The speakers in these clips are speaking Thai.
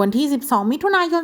วันที่ 12 มิถุนายน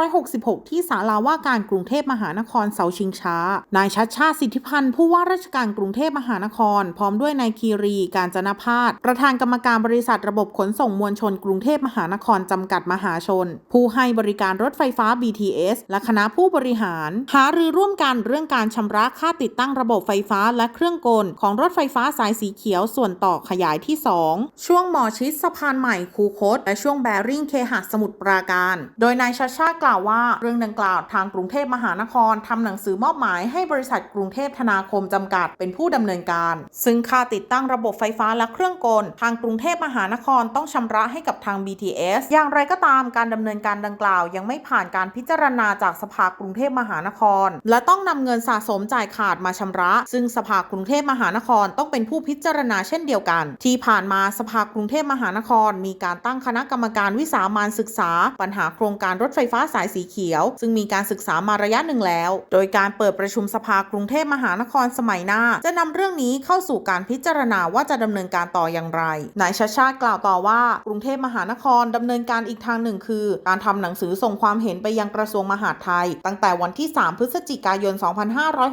2566 ที่ศาลาว่าการกรุงเทพมหานครเสาชิงช้า นายชัดชาติสิทธิพันธ์ผู้ว่าราชการกรุงเทพมหานคร พร้อมด้วยนายคีรีการจนพาสประธานกรรมการบริษัทระบบขนส่งมวลชนกรุงเทพมหานครจำกัดมหาชน ผู้ให้บริการรถไฟฟ้า BTS และคณะผู้บริหาร หารือร่วมกันเรื่องการชำระค่าติดตั้งระบบไฟฟ้าและเครื่องกล ของรถไฟฟ้าสายสีเขียวส่วนต่อขยายที่ 2 ช่วงหมอชิดสะพานใหม่คูคตและช่วงแบริ่งเคหะสมุทรปราการ โดยนายชาชากล่าวว่าเรื่องดังกล่าวทางกรุงเทพมหานครทำหนังสือมอบหมายให้บริษัทกรุงเทพธนาคมจำกัดเป็นผู้ดำเนินการ ซึ่งค่าติดตั้งระบบไฟฟ้าและเครื่องกล ทางกรุงเทพมหานครต้องชำระให้กับทาง BTS อย่างไรก็ตามการดำเนินการดังกล่าว ยังไม่ผ่านการพิจารณาจากสภากรุงเทพมหานคร และต้องนำเงินสะสมจ่ายขาดมาชำระ ซึ่งสภากรุงเทพมหานครต้องเป็นผู้พิจารณาเช่นเดียวกัน ที่ผ่านมาสภากรุงเทพมหานคร มีการตั้งคณะกรรมการวิสามันศึกษา ปัญหาโครงการรถไฟฟ้าสายสีเขียว ซึ่งมีการศึกษามาระยะหนึ่งแล้ว โดยการเปิดประชุมสภากรุงเทพมหานครสมัยหน้า จะนำเรื่องนี้เข้าสู่การพิจารณาว่าจะดำเนินการต่ออย่างไร นายชาชาติกล่าวต่อว่ากรุงเทพมหานครดำเนินการอีกทางหนึ่งคือ การทำหนังสือส่งความเห็นไปยังกระทรวงมหาดไทย ตั้งแต่วันที่ 3 พฤศจิกายน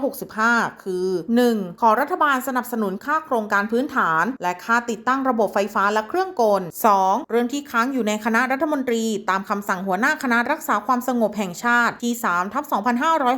2565 คือ 1. ขอรัฐบาลสนับสนุนค่าโครงการพื้นฐาน และค่าติดตั้งระบบไฟฟ้าและเครื่องกล 2. เรื่องที่ค้างอยู่ในคณะรัฐมนตรีตามคำสั่งหัวหน้าคณะรักษาความสงบแห่งชาติที่3ทับ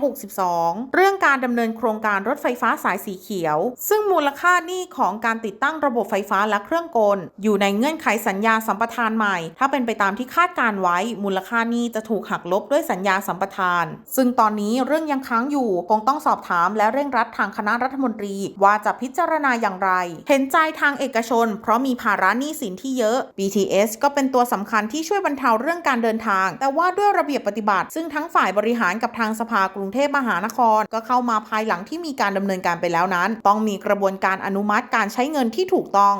2562 เรื่องการดำเนินโครงการรถไฟฟ้าสายสีเขียว ซึ่งมูลค่าหนี้ของการติดตั้งระบบไฟฟ้าและเครื่องกล อยู่ในเงื่อนไขสัญญาสัมปทานใหม่ ถ้าเป็นไปตามที่คาดการไว้ มูลค่าหนี้จะถูกหักลบด้วยสัญญาสัมปทาน ซึ่งตอนนี้เรื่องยังค้างอยู่คงต้องสอบถามและเร่งรัดทางคณะรัฐมนตรี ว่าจะพิจารณาอย่างไร เห็นใจทางเอกชน เพราะมีภาระหนี้สินที่เยอะ BTS ก็เป็นตัวสำคัญที่ช่วยบรรเทาเรื่องการเดินทาง แต่ว่าด้วยระเบียบปฏิบัติ ซึ่งทั้งฝ่ายบริหารกับทางสภากรุงเทพมหานคร ก็เข้ามาภายหลังที่มีการดำเนินการไปแล้วนั้น ต้องมีกระบวนการอนุมัติการใช้เงินที่ถูกต้อง